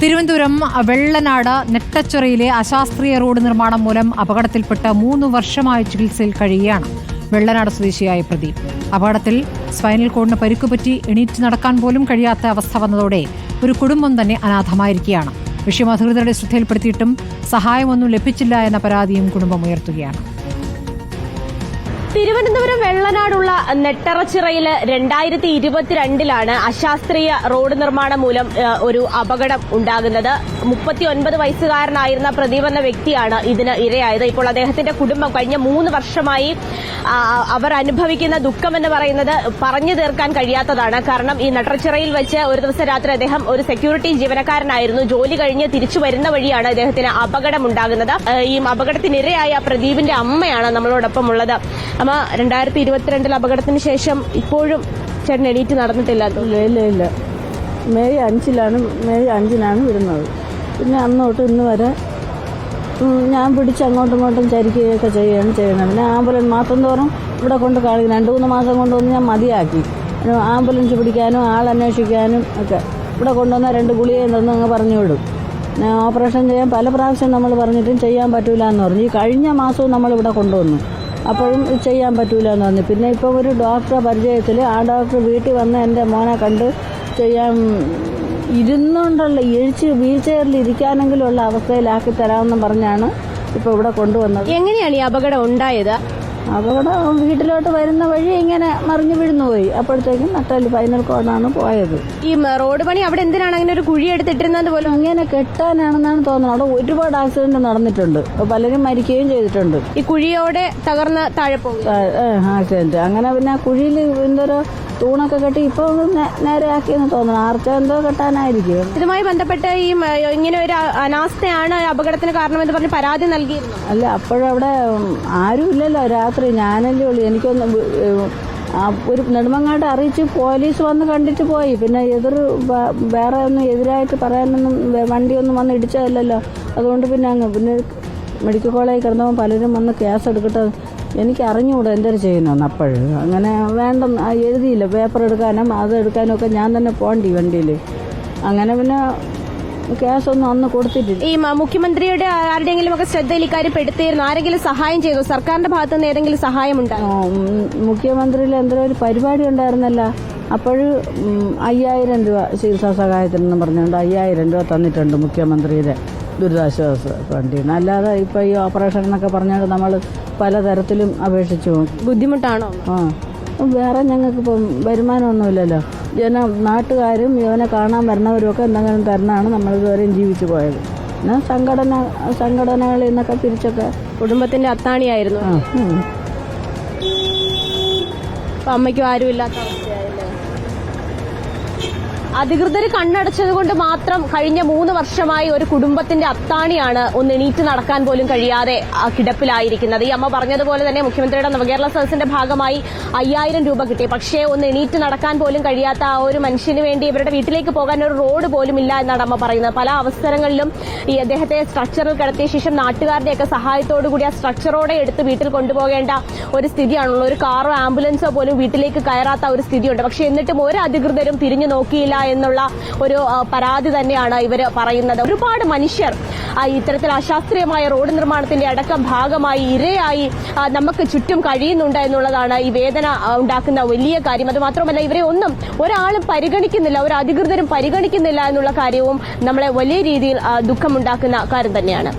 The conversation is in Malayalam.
തിരുവനന്തപുരം വെള്ളനാട് നെട്ടച്ചൊറയിലെ അശാസ്ത്രീയ റോഡ് നിർമ്മാണം മൂലം അപകടത്തിൽപ്പെട്ട് മൂന്ന് വർഷമായി ചികിത്സയിൽ കഴിയുകയാണ് വെള്ളനാട് സ്വദേശിയായ പ്രതി അപകടത്തിൽ സ്പൈനൽ കോഡിന് പരിക്കുപറ്റി എണീറ്റ് നടക്കാൻ പോലും കഴിയാത്ത അവസ്ഥ വന്നതോടെ ഒരു കുടുംബം തന്നെ അനാഥമായിരിക്കുകയാണ്. വിഷയം അധികൃതരുടെ ശ്രദ്ധയിൽപ്പെടുത്തിയിട്ടും സഹായമൊന്നും ലഭിച്ചില്ല എന്ന പരാതിയും കുടുംബം ഉയർത്തുകയാണ്. തിരുവനന്തപുരം വെള്ളനാടുള്ള നെട്ടറച്ചിറയിൽ രണ്ടായിരത്തി ഇരുപത്തിരണ്ടിലാണ് അശാസ്ത്രീയ റോഡ് നിർമ്മാണം മൂലം ഒരു അപകടം ഉണ്ടാകുന്നത്. മുപ്പത്തി ഒൻപത് വയസ്സുകാരനായിരുന്ന പ്രദീപ് എന്ന വ്യക്തിയാണ് ഇതിന് ഇരയായത്. ഇപ്പോൾ അദ്ദേഹത്തിന്റെ കുടുംബം കഴിഞ്ഞ മൂന്ന് വർഷമായി അവർ അനുഭവിക്കുന്ന ദുഃഖം എന്ന് പറയുന്നത് പറഞ്ഞു തീർക്കാൻ കഴിയാത്തതാണ്. കാരണം ഈ നെട്ടറച്ചിറയിൽ വെച്ച് ഒരു ദിവസം രാത്രി അദ്ദേഹം ഒരു സെക്യൂരിറ്റി ജീവനക്കാരനായിരുന്നു. ജോലി കഴിഞ്ഞ് തിരിച്ചു വരുന്ന വഴിയാണ് അദ്ദേഹത്തിന് അപകടം ഉണ്ടാകുന്നത്. ഈ അപകടത്തിനിരയായ പ്രദീപിന്റെ അമ്മയാണ് നമ്മളോടൊപ്പം ഉള്ളത്. അമ്മ രണ്ടായിരത്തി ഇരുപത്തിരണ്ടിൽ അപകടത്തിന് ശേഷം ഇപ്പോഴും ചേട്ടൻ എണീറ്റ് നടന്നിട്ടില്ല ഇല്ല ഇല്ല ഇല്ല. മെയ് അഞ്ചിലാണ് മെയ് അഞ്ചിനാണ് വിടുന്നത്. പിന്നെ അന്നോട്ട് ഇന്ന് വരെ ഞാൻ പിടിച്ച് അങ്ങോട്ടും ഇങ്ങോട്ടും ചരിക്കുകയൊക്കെ ചെയ്യുകയാണ് ചെയ്യുന്നത്. പിന്നെ ആംബുലൻസ് മാസം തോറും ഇവിടെ കൊണ്ട് കാണിക്കും രണ്ട് മൂന്ന് മാസം കൊണ്ടുവന്ന് ഞാൻ മതിയാക്കി. ആംബുലൻസ് പിടിക്കാനും ആൾ അന്വേഷിക്കാനും ഒക്കെ. ഇവിടെ കൊണ്ടുവന്ന രണ്ട് ഗുളികയും തന്നു അങ്ങ് പറഞ്ഞു വിടും. ഓപ്പറേഷൻ ചെയ്യാൻ പല പ്രാവശ്യം നമ്മൾ പറഞ്ഞിട്ടും ചെയ്യാൻ പറ്റൂല എന്ന് പറഞ്ഞു. ഈ കഴിഞ്ഞ മാസവും നമ്മൾ ഇവിടെ കൊണ്ടുവന്നു അപ്പോഴും ചെയ്യാൻ പറ്റൂല എന്ന് പറഞ്ഞു. പിന്നെ ഇപ്പോൾ ഒരു ഡോക്ടറെ പരിചയത്തിൽ ആ ഡോക്ടർ വീട്ടിൽ വന്ന് എന്റെ മോനെ കണ്ട് ചെയ്യാൻ ഇരുന്നുകൊണ്ടുള്ള എഴിച്ച് വീൽ ചെയറിൽ ഇരിക്കാനെങ്കിലുള്ള അവസ്ഥയിലാക്കി തരാമെന്ന് പറഞ്ഞാണ് ഇപ്പോൾ ഇവിടെ കൊണ്ടുവന്നത്. എങ്ങനെയാണ് ഈ അപകടം ഉണ്ടായത്? അപകടം വീട്ടിലോട്ട് വരുന്ന വഴി ഇങ്ങനെ മറിഞ്ഞു വീഴുന്നു പോയി അപ്പോഴത്തേക്കും നട്ടാലി ഫൈനൽ കോഡാണ് പോയത്. ഈ റോഡ് പണി അവിടെ എന്തിനാണ് അങ്ങനെ ഒരു കുഴി എടുത്തിട്ടിരുന്നത് പോലും? അങ്ങനെ കെട്ടാനാണെന്നാണ് തോന്നുന്നത്. അവിടെ ഒരുപാട് ആക്സിഡന്റ് നടന്നിട്ടുണ്ട്. പലരും മരിക്കുകയും ചെയ്തിട്ടുണ്ട്. ഈ കുഴിയോടെ തകർന്ന് താഴെ പോകും ആക്സിഡന്റ് അങ്ങനെ പിന്നെ കുഴിയിൽ എന്തോ തൂണൊക്കെ കെട്ടി ഇപ്പൊ നേരെ ആക്കിയെന്ന് തോന്നുന്നു. ആർച്ച എന്തോ കെട്ടാനായിരിക്കും. ഇതുമായി ബന്ധപ്പെട്ട ഈ ഇങ്ങനെ ഒരു അനാസ്ഥയാണ് അപകടത്തിന് കാരണമെന്ന് പറഞ്ഞ് പരാതി നൽകിയിരുന്നു. അല്ല അപ്പോഴവിടെ ആരും ഇല്ലല്ലോ രാത്രി ഞാനല്ലേ ഉള്ളൂ. എനിക്കൊന്ന് ഒരു നെടുമങ്ങാട് അറിയിച്ച് പോലീസ് വന്ന് കണ്ടിട്ട് പോയി. പിന്നെ എതിർ വേറെ ഒന്നും എതിരായിട്ട് പറയാനൊന്നും വണ്ടിയൊന്നും വന്ന് ഇടിച്ചതല്ലല്ലോ. അതുകൊണ്ട് പിന്നെ അങ്ങ് പിന്നെ മെഡിക്കൽ കോളേജിൽ കിടന്നപ്പോൾ പലരും വന്ന് കേസ് എടുക്കട്ടെ എനിക്ക് അറിഞ്ഞുകൂടാ എന്തൊരു ചെയ്യുന്നതെന്ന് അപ്പോഴും അങ്ങനെ വേണ്ട എഴുതിയില്ല. പേപ്പർ എടുക്കാനും അത് എടുക്കാനും ഒക്കെ ഞാൻ തന്നെ പോകണ്ടി വണ്ടിയിൽ. അങ്ങനെ പിന്നെ കേസൊന്നും അന്ന് കൊടുത്തിട്ടില്ല. ഈ മുഖ്യമന്ത്രിയുടെ ആരുടെയെങ്കിലും ഒക്കെ ശ്രദ്ധയിൽ ഇക്കാര്യം പെടുത്തിയിരുന്നു ആരെങ്കിലും സഹായം ചെയ്തു? സർക്കാരിന്റെ ഭാഗത്തു നിന്ന് ഏതെങ്കിലും സഹായമുണ്ടോ മുഖ്യമന്ത്രിയിൽ എന്തോ ഒരു പരിപാടി ഉണ്ടായിരുന്നല്ലോ. അപ്പോഴും അയ്യായിരം രൂപ ചികിത്സാ സഹായത്തിനെന്ന് പറഞ്ഞുകൊണ്ട് അയ്യായിരം രൂപ തന്നിട്ടുണ്ട് മുഖ്യമന്ത്രിയുടെ ദുരിതാശ്വാസ ഫണ്ടിൽ നിന്ന്. അല്ലാതെ ഇപ്പൊ ഈ ഓപ്പറേഷൻ എന്നൊക്കെ പറഞ്ഞുകൊണ്ട് നമ്മൾ പലതരത്തിലും അപേക്ഷിച്ചു. പോകും ബുദ്ധിമുട്ടാണോ? ആ വേറെ ഞങ്ങൾക്ക് ഇപ്പം വരുമാനമൊന്നുമില്ലല്ലോ. ജന നാട്ടുകാരും ഇവനെ കാണാൻ വരുന്നവരും ഒക്കെ എന്തെങ്കിലും തരണമാണ് നമ്മൾ ഇതുവരെയും ജീവിച്ചു പോയത്. പിന്നെ സംഘടന സംഘടനകളിൽ നിന്നൊക്കെ പിരിച്ചൊക്കെ കുടുംബത്തിന്റെ അത്താണിയായിരുന്നു. അപ്പൊ അമ്മയ്ക്കും ആരും ഇല്ലാത്ത അവസ്ഥയായില്ലേ അധികൃതർ കണ്ണടച്ചത് കൊണ്ട് മാത്രം കഴിഞ്ഞ മൂന്ന് വർഷമായി ഒരു കുടുംബത്തിന്റെ അത്താണിയാണ് ഒന്ന് എണീറ്റ് നടക്കാൻ പോലും കഴിയാതെ കിടപ്പിലായിരിക്കുന്നത്. ഈ അമ്മ പറഞ്ഞതുപോലെ തന്നെ മുഖ്യമന്ത്രിയുടെ നവകേരള സദസ്സിന്റെ ഭാഗമായി അയ്യായിരം രൂപ കിട്ടി. പക്ഷേ ഒന്ന് എണീറ്റ് നടക്കാൻ പോലും കഴിയാത്ത ആ ഒരു മനുഷ്യന് വേണ്ടി ഇവരുടെ വീട്ടിലേക്ക് പോകാൻ ഒരു റോഡ് പോലും ഇല്ല എന്നാണ് അമ്മ പറയുന്നത്. പല അവസരങ്ങളിലും ഈ അദ്ദേഹത്തെ സ്ട്രക്ചറിൽ കിടത്തിയ ശേഷം നാട്ടുകാരുടെയൊക്കെ സഹായത്തോടു കൂടി ആ സ്ട്രക്ചറോടെ എടുത്ത് വീട്ടിൽ കൊണ്ടുപോകേണ്ട ഒരു സ്ഥിതിയാണുള്ളത്. ഒരു കാറോ ആംബുലൻസോ പോലും വീട്ടിലേക്ക് കയറാത്ത ഒരു സ്ഥിതിയുണ്ട്. പക്ഷേ എന്നിട്ടും ഒരു അധികൃതരും തിരിഞ്ഞു നോക്കിയില്ല എന്നുള്ള ഒരു പരാതി തന്നെയാണ് ഇവർ പറയുന്നത്. ഒരുപാട് മനുഷ്യർ ഇത്തരത്തിൽ അശാസ്ത്രീയമായ റോഡ് നിർമ്മാണത്തിന്റെ അടക്കം ഭാഗമായി ഇരയായി നമുക്ക് ചുറ്റും കഴിയുന്നുണ്ട് എന്നുള്ളതാണ് ഈ വേദന ഉണ്ടാക്കുന്ന വലിയ കാര്യം. അത് മാത്രമല്ല ഇവരെ ഒന്നും ഒരാളും പരിഗണിക്കുന്നില്ല ഒരു അധികൃതരും പരിഗണിക്കുന്നില്ല എന്നുള്ള കാര്യവും നമ്മളെ വലിയ രീതിയിൽ ദുഃഖമുണ്ടാക്കുന്ന കാര്യം തന്നെയാണ്.